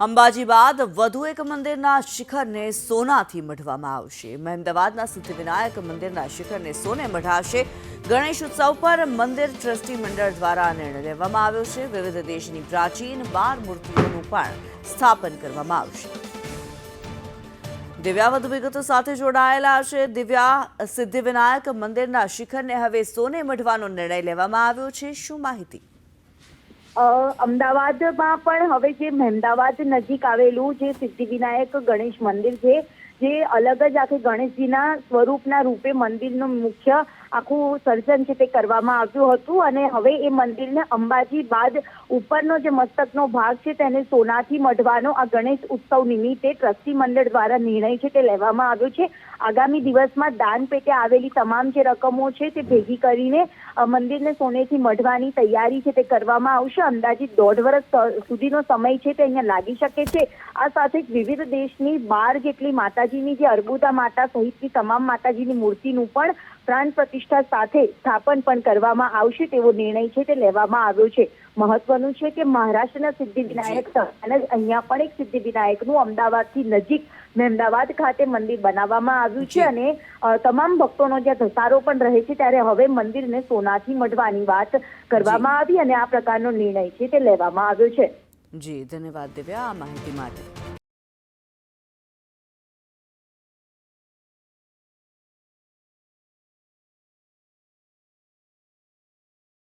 અંબાજી બાદ વધુ એક મંદિરના શિખરને સોનાથી મઢવામાં આવશે. મહેમદાવાદના સિદ્ધિવિનાયક મંદિરના શિખરને સોને મઢાશે. ગણેશ ઉત્સવ પર મંદિર ટ્રસ્ટી મંડળ દ્વારા નિર્ણય લેવામાં આવ્યો છે. વિવિધ દેશની પ્રાચીન બાર મૂર્તિઓનું પણ સ્થાપન કરવામાં આવશે. દિવ્યા વધુ વિગતો સાથે જોડાયેલા છે. દિવ્યા, સિદ્ધિવિનાયક મંદિરના શિખરને હવે સોને મઢવાનો નિર્ણય લેવામાં આવ્યો છે. શું માહિતી? અમદાવાદમાં પણ હવે જે મહેમદાવાદ નજીક આવેલું જે સિદ્ધિવિનાયક ગણેશ મંદિર છે જે અલગ જ આખી ગણેશજીના સ્વરૂપના રૂપે મંદિરનું મુખ્ય આખું સર્જન છે તે કરવામાં આવ્યું હતું અને હવે એ મંદિરને અંબાજી બાદ ઉપરનો જે મસ્તકનો ભાગ છે તેને સોનાથી મઢવાનો આ ગણેશ ઉત્સવ નિમિત્તે ટ્રસ્ટી મંડળ દ્વારા નિર્ણય છે તે લેવામાં આવ્યો છે. આગામી દિવસમાં દાન પેટે આવેલી તમામ જે રકમો છે તે ભેગી કરીને મંદિરને સોનેથી મઢવાની તૈયારી છે તે કરવામાં આવશે. અંદાજિત દોઢ વર્ષ સુધીનો સમય છે તે અહીંયા લાગી શકે છે. આ સાથે જ વિવિધ દેશની બાર જેટલી માતાજીની જે અર્બુદા માતા સહિતની તમામ માતાજીની મૂર્તિનું પણ પ્રાણ પ્રતિષ્ઠા સાથે સ્થાપન પણ કરવામાં આવશે તેવો નિર્ણય છે તે લેવામાં આવ્યો છે. મહત્વનું છે કે મહારાષ્ટ્રના સિદ્ધિવિનાયક વિનાયક અહીંયા પણ એક સિદ્ધિ વિનાયકનું અમદાવાદથી નજીક મહેમદાવાદ ખાતે મંદિર બનાવવામાં આવ્યું છે અને તમામ ભક્તોનો જ્યાં ધસારો પણ રહે છે ત્યારે હવે મંદિરને સોનાથી મઢવાની વાત કરવામાં આવી અને આ પ્રકારનો નિર્ણય છે તે લેવામાં આવ્યો છે. જી ધન્યવાદ દિવ્યા આ માહિતી માટે.